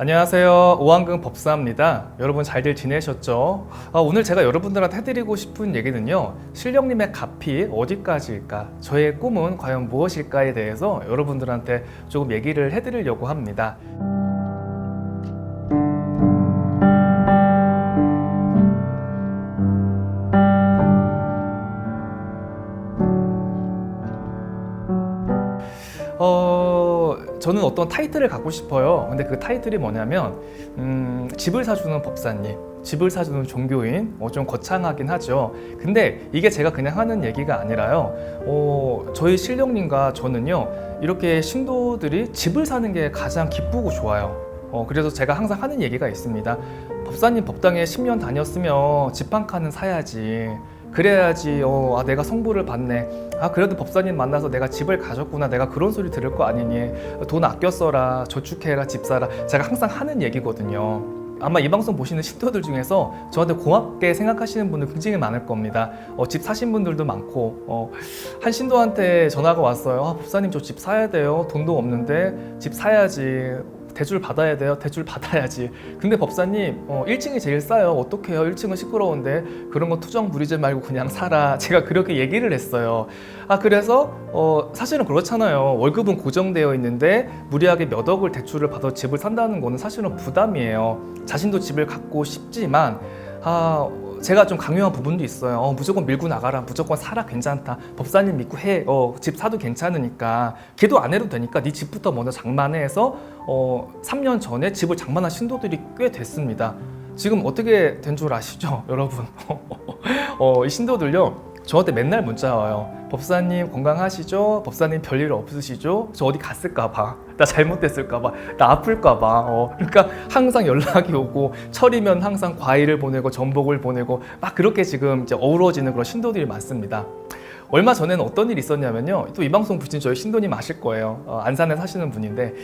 안녕하세요. 오한근 법사입니다. 여러분 잘들 지내셨죠? 아, 오늘 제가 여러분들한테 해드리고 싶은 얘기는요. 신령님의 가피 어디까지일까? 저의 꿈은 과연 무엇일까에 대해서 여러분들한테 조금 얘기를 해드리려고 합니다. 어, 저는 어떤 타이틀을 갖고 싶어요. 근데 그 타이틀이 뭐냐면, 음, 집을 사주는 법사님, 집을 사주는 종교인, 어, 좀 거창하긴 하죠. 근데 이게 제가 그냥 하는 얘기가 아니라요. 어, 저희 신령님과 저는요, 이렇게 신도들이 집을 사는 게 가장 기쁘고 좋아요. 어, 그래서 제가 항상 하는 얘기가 있습니다. 법사님 법당에 10년 다녔으면 집 한 칸은 사야지. 그래야지 어, 아, 내가 성부를 받네. 아 그래도 법사님 만나서 내가 집을 가졌구나. 내가 그런 소리 들을 거 아니니. 돈 아껴 써라. 저축해라. 집 사라. 제가 항상 하는 얘기거든요. 아마 이 방송 보시는 신도들 중에서 저한테 고맙게 생각하시는 분들 굉장히 많을 겁니다. 어, 집 사신 분들도 많고 어, 한 신도한테 전화가 왔어요. 아, 법사님 저 집 사야 돼요. 돈도 없는데 집 사야지. 대출 받아야 돼요. 대출 받아야지. 근데 법사님, 어, 1층이 제일 싸요. 어떡해요? 1층은 시끄러운데 그런 거 투정 부리지 말고 그냥 살아. 제가 그렇게 얘기를 했어요. 아 그래서 어, 사실은 그렇잖아요. 월급은 고정되어 있는데 무리하게 몇 억을 대출을 받아 집을 산다는 거는 사실은 부담이에요. 자신도 집을 갖고 싶지만 아 제가 좀 강요한 부분도 있어요. 어, 무조건 밀고 나가라. 무조건 사라. 괜찮다. 법사님 믿고 해. 어, 집 사도 괜찮으니까. 기도 안 해도 되니까 네 집부터 먼저 장만해 해서 어, 3년 전에 집을 장만한 신도들이 꽤 됐습니다. 지금 어떻게 된 줄 아시죠, 여러분? 어, 이 신도들요. 저한테 맨날 문자 와요. 법사님 건강하시죠? 법사님 별일 없으시죠? 저 어디 갔을까 봐, 나 잘못됐을까 봐, 나 아플까 봐. 어, 그러니까 항상 연락이 오고 철이면 항상 과일을 보내고 전복을 보내고 막 그렇게 지금 이제 어우러지는 그런 신도들이 많습니다. 얼마 전에는 어떤 일이 있었냐면요. 또 이 방송 보신 저희 신도님 아실 거예요. 어, 안산에 사시는 분인데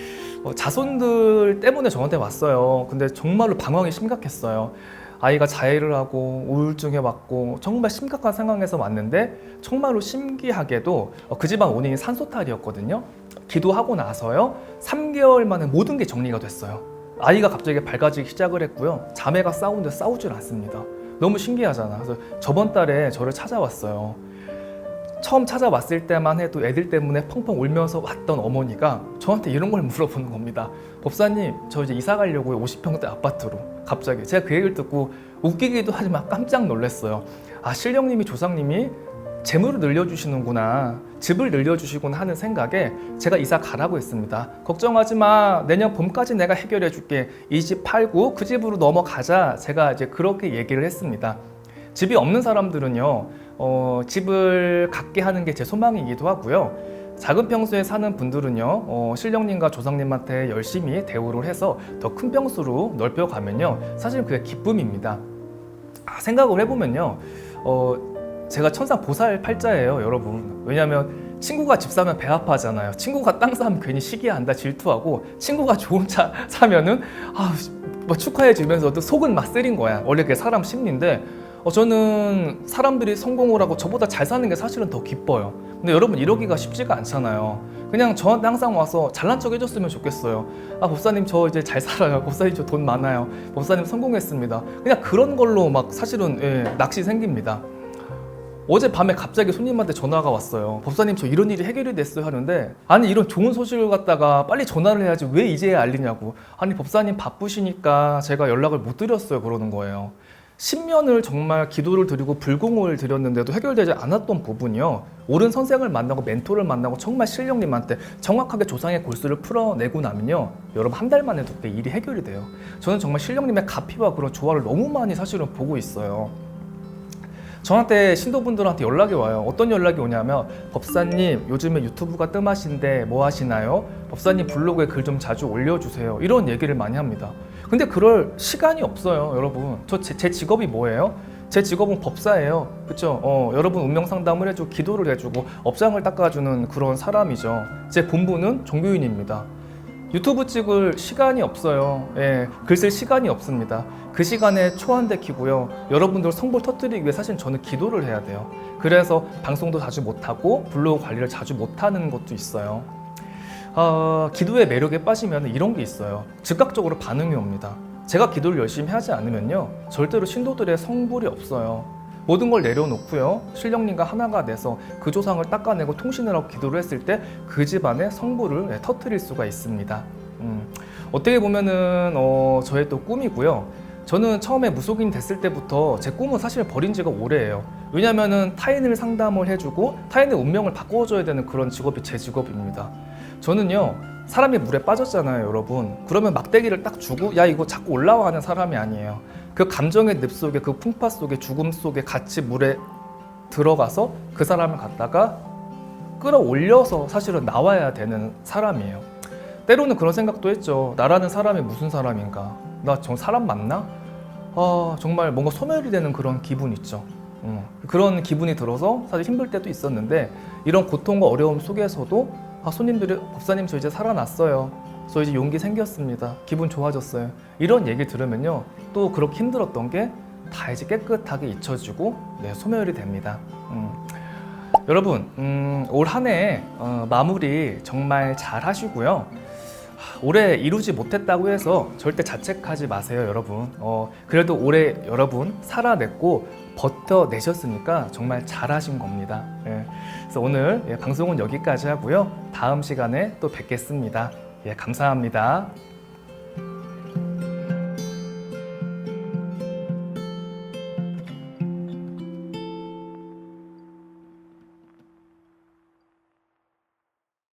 어, 자손들 때문에 저한테 왔어요. 근데 정말로 방황이 심각했어요. 아이가 자해를 하고 우울증에 왔고 정말 심각한 상황에서 왔는데 정말로 신기하게도 어, 그 집안 원인이 산소탈이었거든요. 기도하고 나서요. 3개월 만에 모든 게 정리가 됐어요. 아이가 갑자기 밝아지기 시작을 했고요. 자매가 싸우는데 싸우질 않습니다. 너무 신기하잖아. 그래서 저번 달에 저를 찾아왔어요. 처음 찾아왔을 때만 해도 애들 때문에 펑펑 울면서 왔던 어머니가 저한테 이런 걸 물어보는 겁니다. 법사님, 저 이제 이사 가려고요. 50평대 아파트로. 갑자기. 제가 그 얘기를 듣고 웃기기도 하지만 깜짝 놀랐어요. 아, 신령님이 조상님이 재물을 늘려주시는구나. 집을 늘려주시구나 하는 생각에 제가 이사 가라고 했습니다. 걱정하지 마. 내년 봄까지 내가 해결해 줄게. 이 집 팔고 그 집으로 넘어가자. 제가 이제 그렇게 얘기를 했습니다. 집이 없는 사람들은요, 어, 집을 갖게 하는 게 제 소망이기도 하고요. 작은 평수에 사는 분들은요, 어, 신령님과 조상님한테 열심히 대우를 해서 더 큰 평수로 넓혀가면요, 사실 그게 기쁨입니다. 아, 생각을 해보면요, 어, 제가 천상 보살 팔자예요, 여러분. 왜냐하면 친구가 집 사면 배 아파하잖아요. 친구가 땅 사면 괜히 시기한다, 질투하고, 친구가 좋은 차 사면은 아, 뭐 축하해 주면서도 속은 막 쓰린 거야. 원래 그게 사람 심리인데, 어, 저는 사람들이 성공을 하고 저보다 잘 사는 게 사실은 더 기뻐요. 근데 여러분 이러기가 쉽지가 않잖아요. 그냥 저한테 항상 와서 잘난 척 해줬으면 좋겠어요. 아, 법사님 저 이제 잘 살아요. 법사님 저 돈 많아요. 법사님 성공했습니다. 그냥 그런 걸로 막 사실은 예, 낚시 생깁니다. 어제 밤에 갑자기 손님한테 전화가 왔어요. 법사님 저 이런 일이 해결이 됐어요 하는데 아니 이런 좋은 소식을 갖다가 빨리 전화를 해야지 왜 이제야 알리냐고. 아니 법사님 바쁘시니까 제가 연락을 못 드렸어요 그러는 거예요. 10년을 정말 기도를 드리고 불공을 드렸는데도 해결되지 않았던 부분이요. 옳은 선생을 만나고 멘토를 만나고 정말 신령님한테 정확하게 조상의 골수를 풀어내고 나면요. 여러분 한 달 만에도 일이 해결이 돼요. 저는 정말 신령님의 가피와 그런 조화를 너무 많이 사실은 보고 있어요. 저한테 신도분들한테 연락이 와요. 어떤 연락이 오냐면 법사님 요즘에 유튜브가 뜸하신데 뭐 하시나요? 법사님 블로그에 글 좀 자주 올려주세요. 이런 얘기를 많이 합니다. 근데 그럴 시간이 없어요, 여러분. 저제 직업이 뭐예요? 제 직업은 법사예요. 그렇죠? 어, 여러분 운명 상담을 해주고 기도를 해주고 업장을 닦아주는 그런 사람이죠. 제 본부는 종교인입니다. 유튜브 찍을 시간이 없어요. 예, 글 쓸 시간이 없습니다. 그 시간에 초안대 키고요. 여러분들 성불 터뜨리기 위해 사실 저는 기도를 해야 돼요. 그래서 방송도 자주 못하고 블로그 관리를 자주 못하는 것도 있어요. 아, 기도의 매력에 빠지면 이런 게 있어요. 즉각적으로 반응이 옵니다. 제가 기도를 열심히 하지 않으면요, 절대로 신도들의 성불이 없어요. 모든 걸 내려놓고요, 신령님과 하나가 돼서 그 조상을 닦아내고 통신을 하고 기도를 했을 때 그 집안의 성불을 네, 터트릴 수가 있습니다. 음, 어떻게 보면은 어, 저의 또 꿈이고요. 저는 처음에 무속인 됐을 때부터 제 꿈은 사실 버린 지가 오래예요. 왜냐면은 타인을 상담을 해주고 타인의 운명을 바꿔줘야 되는 그런 직업이 제 직업입니다. 저는요 사람이 물에 빠졌잖아요 여러분 그러면 막대기를 딱 주고 야 이거 자꾸 올라와 하는 사람이 아니에요 그 감정의 늪 속에 그 풍파 속에 죽음 속에 같이 물에 들어가서 그 사람을 갖다가 끌어올려서 사실은 나와야 되는 사람이에요 때로는 그런 생각도 했죠 나라는 사람이 무슨 사람인가 나 저 사람 맞나? 아 정말 뭔가 소멸이 되는 그런 기분 있죠 음, 그런 기분이 들어서 사실 힘들 때도 있었는데 이런 고통과 어려움 속에서도 아, 손님들이 법사님 저 이제 살아났어요. 저 이제 용기 생겼습니다. 기분 좋아졌어요. 이런 얘기 들으면요. 또 그렇게 힘들었던 게 다 이제 깨끗하게 잊혀지고 네, 소멸이 됩니다. 음. 여러분 음, 올 한해 어, 마무리 정말 잘 하시고요. 하, 올해 이루지 못했다고 해서 절대 자책하지 마세요, 여러분. 어, 그래도 올해 여러분 살아냈고 버텨내셨으니까 정말 잘하신 겁니다. 예. 그래서 오늘 예, 방송은 여기까지 하고요. 다음 시간에 또 뵙겠습니다. 예, 감사합니다.